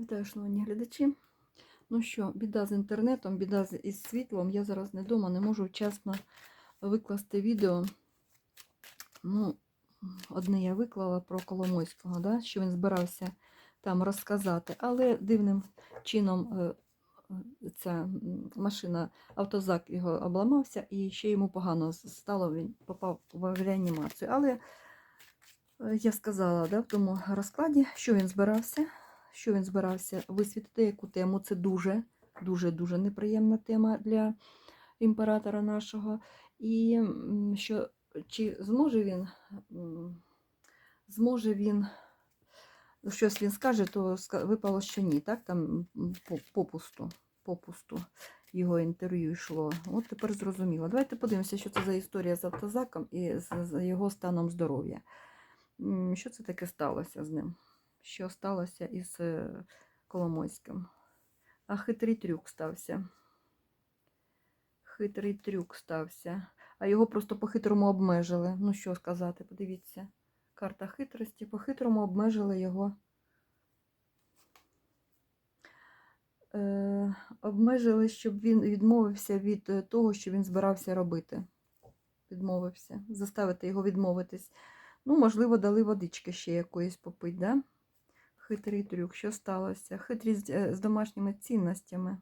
Вітаю, шановні глядачі. Ну що, біда з інтернетом, біда із світлом. Я зараз не вдома, не можу вчасно викласти відео. Ну, одне я виклала про Коломойського, да, що він збирався там розказати, але дивним чином е, ця машина, автозак його обламався, і ще йому погано стало, він попав в реанімацію. Але е, я сказала да, в тому розкладі, що він збирався що він збирався висвітити, яку тему. Це дуже, дуже, дуже неприємна тема для імператора нашого. І що чи зможе він, зможе він, ну, щось він скаже, то випало, що ні, так? Там попусту, попусту його інтерв'ю йшло. От тепер зрозуміло. Давайте подивимося, що це за історія з автозаком і з його станом здоров'я. Що це таке сталося з ним? Що сталося із е, Коломойським. А хитрий трюк стався. Хитрий трюк стався. А його просто по-хитрому обмежили. Ну, що сказати, подивіться. Карта хитрості. По-хитрому обмежили його. Е, обмежили, щоб він відмовився від е, того, що він збирався робити. Відмовився. Заставити його відмовитись. Ну, можливо, дали водички ще якоїсь попить, да? Хитрий трюк. Що сталося? Хитрість е, з домашніми цінностями,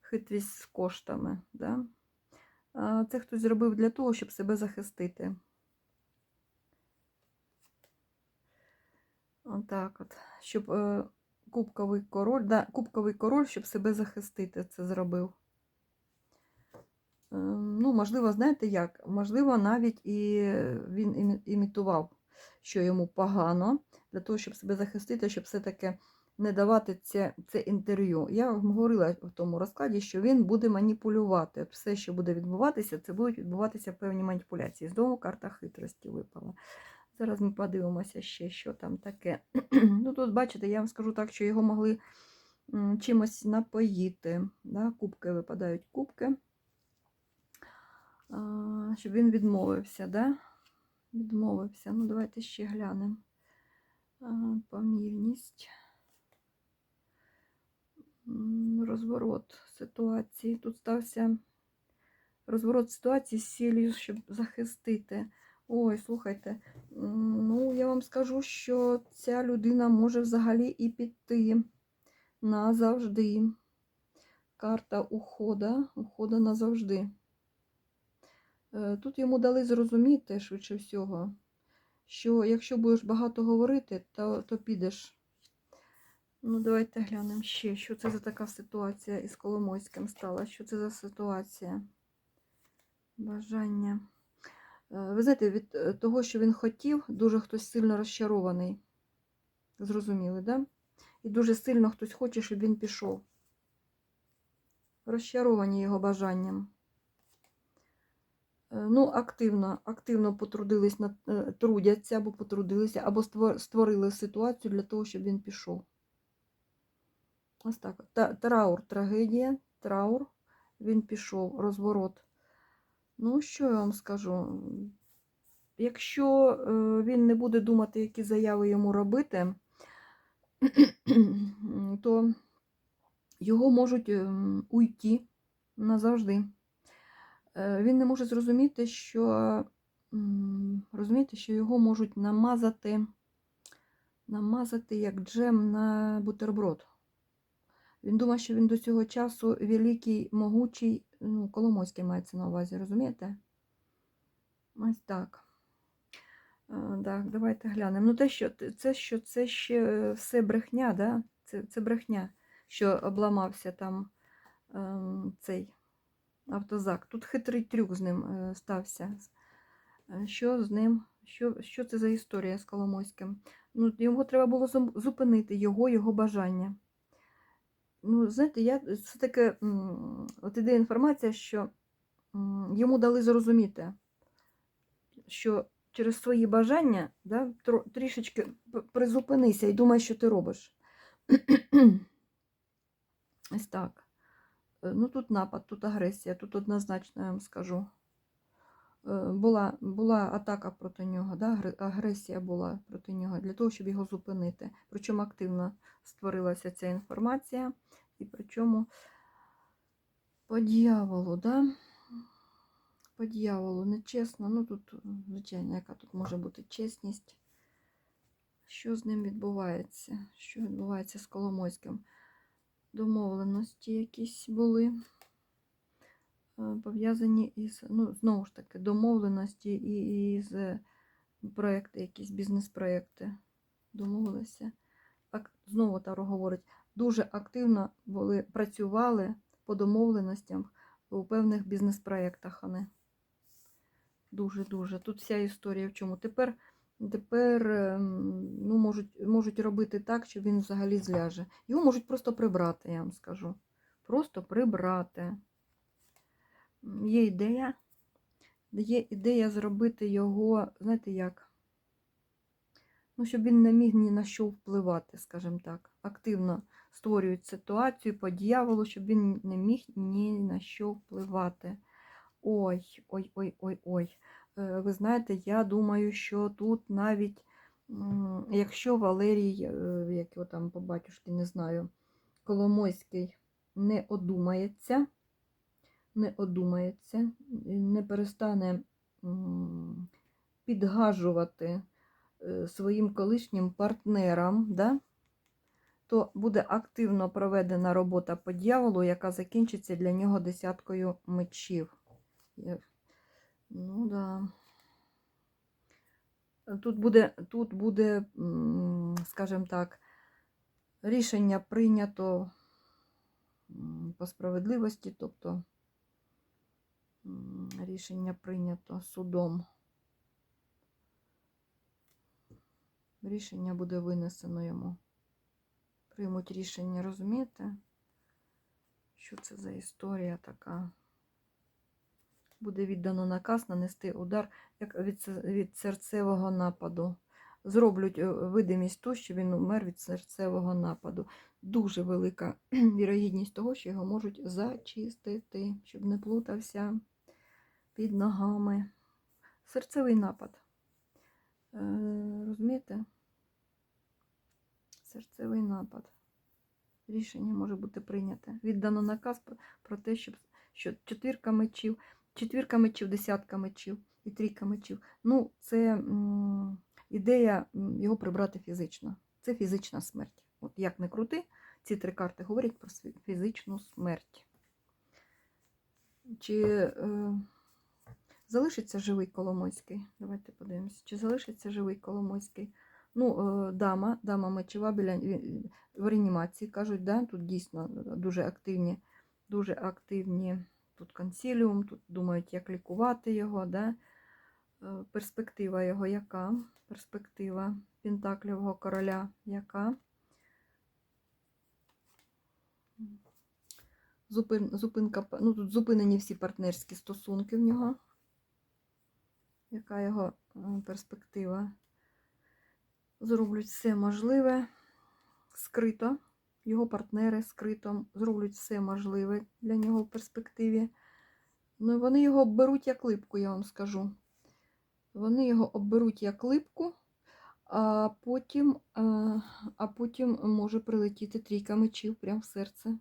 хитрість з коштами. Да? Це хтось зробив для того, щоб себе захистити. Отак от. Щоб е, кубковий король, да, кубковий король, щоб себе захистити, це зробив. Е, ну, можливо, знаєте як? Можливо, навіть і він імі- імітував, що йому погано, для того, щоб себе захистити, щоб все-таки не давати це, це інтерв'ю. Я вам говорила в тому розкладі, що він буде маніпулювати. От Все, що буде відбуватися, це будуть відбуватися певні маніпуляції. Знову карта хитрості випала. Зараз ми подивимося ще, що там таке. ну, тут, бачите, я вам скажу так, що його могли чимось напоїти. Да? Кубки випадають кубки. Щоб він відмовився, да? Відмовився. Ну, давайте ще глянемо. Помірність. Розворот ситуації. Тут стався розворот ситуації з цілею, щоб захистити. Ой, слухайте, ну я вам скажу, що ця людина може взагалі і піти назавжди. Карта ухода, ухода назавжди. Е, Тут йому дали зрозуміти, швидше всього, що якщо будеш багато говорити, то, то підеш. Ну, давайте глянемо ще, що це за така ситуація із Коломойським стала. Що це за ситуація? Бажання. Е, Ви знаєте, від е, того, що він хотів, дуже хтось сильно розчарований. Зрозуміли, да? І дуже сильно хтось хоче, щоб він пішов. Розчаровані його бажанням. Е, Ну, активно, активно потрудились е, трудяться або потрудилися, або створили ситуацію для того, щоб він пішов. Ось так. траур, трагедія, траур, він пішов, розворот. Ну, що я вам скажу? Якщо е, він не буде думати, які заяви йому робити, то його можуть ем, уйти назавжди. Е, Він не може зрозуміти, що, розумієте, що його можуть намазати, намазати як джем на бутерброд. Він думає, що він до цього часу великий, могучий, ну, Коломойський мається на увазі, розумієте? Ось так. Е, Так, давайте глянемо. Ну, те, що це, що це ще все брехня, да? це, це брехня, що обламався там ем, цей автозак. Тут хитрий трюк з ним е, стався. Е, Що з ним? Що, що це за історія з Коломойським? Ну, його треба було зупинити, його, його бажання. Ну, знаєте, я, це таке, от іде інформація, що йому дали зрозуміти, що через свої бажання да, трішечки призупинися і думай, що ти робиш. Ось так. Е, Ну, тут напад, тут агресія, тут однозначно я вам скажу. е, була, була атака проти нього, да? агресія була проти нього для того, щоб його зупинити. Причому активно створилася ця інформація, і причому по дьяволу, да? по дьяволу, нечесно. Ну тут, звичайно, яка тут може бути чесність. Що з ним відбувається? Що відбувається з Коломойським? Домовленості якісь були е, пов'язані із, ну, знову ж таки, домовленості і із проекти, якісь бізнес-проекти. Домовилися. Знову Таро говорить, дуже активно були, працювали по домовленостям у певних бізнес-проєктах вони. Дуже-дуже. Тут вся історія в чому. Тепер, тепер ем, ну, можуть, можуть робити так, що він взагалі зляже. Його можуть просто прибрати, я вам скажу. Просто прибрати. Є ідея. Є ідея зробити його, знаєте як? Ну, щоб він не міг ні на що впливати, скажімо так. Активно створюють ситуацію по дьяволу, щоб він не міг ні на що впливати. Ой, ой, ой, ой, ой. Е, Ви знаєте, я думаю, що тут навіть, якщо Валерій, е, як його там по батюшки, не знаю, Коломойський не одумається, не одумається, не перестане підгажувати е, своїм колишнім партнерам, да? то буде активно проведена робота по дьяволу, яка закінчиться для нього десяткою мечів. Ну да. Тут буде, тут буде, скажімо так, рішення прийнято по справедливості, тобто рішення прийнято судом. Рішення буде винесено йому. Приймуть рішення, розумієте? Що це за історія така? Буде віддано наказ нанести удар як від, серцевого нападу. Зроблять е, видимість ту, що він умер від серцевого нападу. Дуже велика вірогідність того, що його можуть зачистити, щоб не плутався під ногами. Серцевий напад. Е, розумієте? Серцевий напад. Рішення може бути прийняте. Віддано наказ про те, щоб, що четвірка мечів, четвірка мечів, десятка мечів і трійка мечів. Ну, це ідея його прибрати фізично. Це фізична смерть. От як не крути, ці три карти говорять про фізичну смерть. Чи е, залишиться живий Коломойський? Давайте подивимося. Чи залишиться живий Коломойський? Ну, е, дама, дама мечева біля в реанімації кажуть, да, тут дійсно дуже активні, дуже активні тут консиліум, тут думають, як лікувати його. Да? Е, Перспектива його яка? Перспектива Пентаклівого короля яка? Зупин, зупинка, ну тут зупинені всі партнерські стосунки в нього. Яка його е, перспектива? Зроблять все можливе скрито. Його партнери скрито зроблять все можливе для нього в перспективі. Ну, і вони його обберуть як липку, я вам скажу. Вони його обберуть як липку, а потім, е, а потім може прилетіти трійка мечів прямо в серце.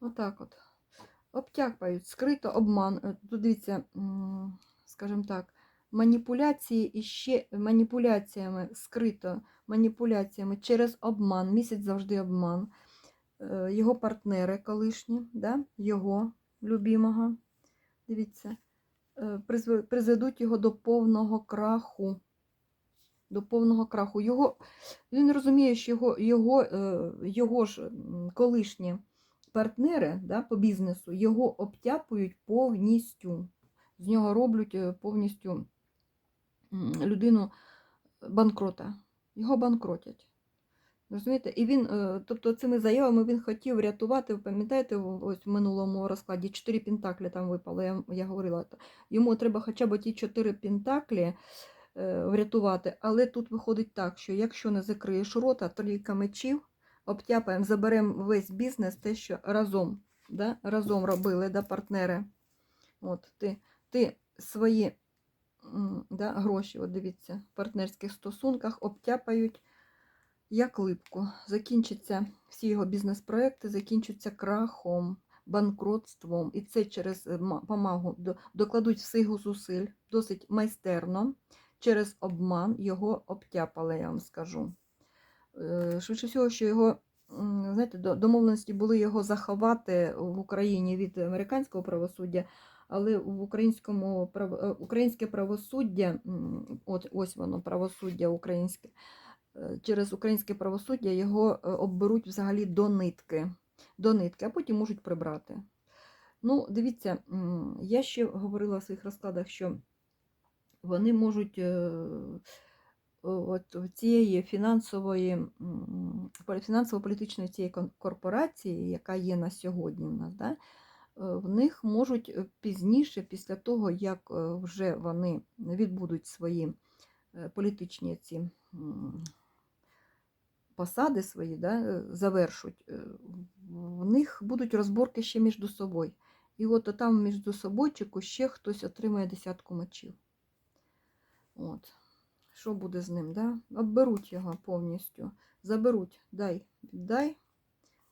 Отак от. Обтяпають, скрито обман. Е, Тут дивіться, скажімо так, маніпуляції і ще маніпуляціями скрито, маніпуляціями через обман. Місяць завжди обман. Е, Його партнери колишні, да? його любимого. Дивіться, е, призведуть його до повного краху. До повного краху. Його, він розуміє, що його, його, е, його ж колишні партнери да, по бізнесу його обтяпують повністю. З нього роблять повністю людину банкрота. Його банкротять. Розумієте? І він, е, тобто цими заявами він хотів врятувати, ви пам'ятаєте, ось в минулому розкладі чотири пентаклі там випало, я, я говорила. Йому треба хоча б ті чотири пентаклі е, врятувати, але тут виходить так, що якщо не закриєш рота, трійка мечів, обтяпаємо, заберемо весь бізнес, те, що разом, да, разом робили да, партнери. От, ти, ти свої да, гроші, от дивіться, в партнерських стосунках обтяпають як липку. Закінчаться всі його бізнес-проекти, закінчаться крахом, банкротством. І це через е, помагу докладуть всіх зусиль, досить майстерно, через обман його обтяпали, я вам скажу. Е, Швидше всього, що його знаєте, до- домовленості були його заховати в Україні від американського правосуддя, але в українському е, українське правосуддя, от ось воно, правосуддя українське, е, через українське правосуддя його е, обберуть взагалі до нитки, до нитки, а потім можуть прибрати. Ну, дивіться, я ще говорила в своїх розкладах, що вони можуть от цієї фінансової, фінансово-політичної цієї корпорації, яка є на сьогодні в нас, да, в них можуть е, пізніше, після того, як е, вже вони відбудуть свої е, політичні ці посади свої, да, е, завершуть, е, в них будуть розборки ще між собою. І от там між собойчику ще хтось отримає десятку мечів. От. Що буде з ним? Да? Обберуть його повністю. Заберуть, дай, віддай.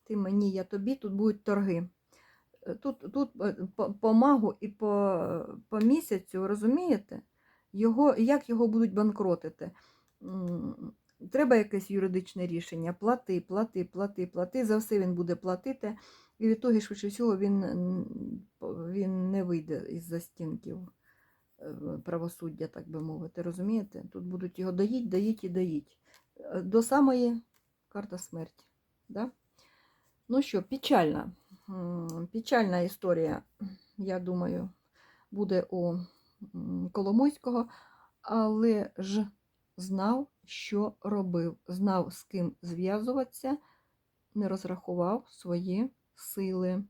Ти мені, я тобі, тут будуть торги. Тут, тут е, по, магу і по, по місяцю, розумієте, його, як його будуть банкротити? Треба якесь юридичне рішення. Плати, плати, плати, плати. За все він буде платити. І від того, швидше всього, він, він не вийде із застінків е, правосуддя, так би мовити. Розумієте? Тут будуть його доїть, доїть і доїть. Е, До самої карта смерті. Да? Ну що, печальна. Печальна історія, я думаю, буде у Коломойського, але ж знав, що робив, знав, з ким зв'язуватися, не розрахував свої сили,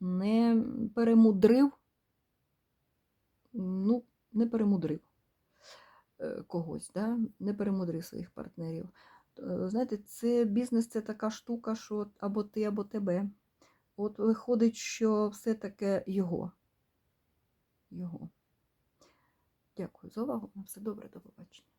не перемудрив, ну, не перемудрив е, когось, да? не перемудрив своїх партнерів. Е, Знаєте, це бізнес це така штука, що або ти, або тебе. От виходить, що все таке його. Його. Дякую за увагу. На все добре, до побачення.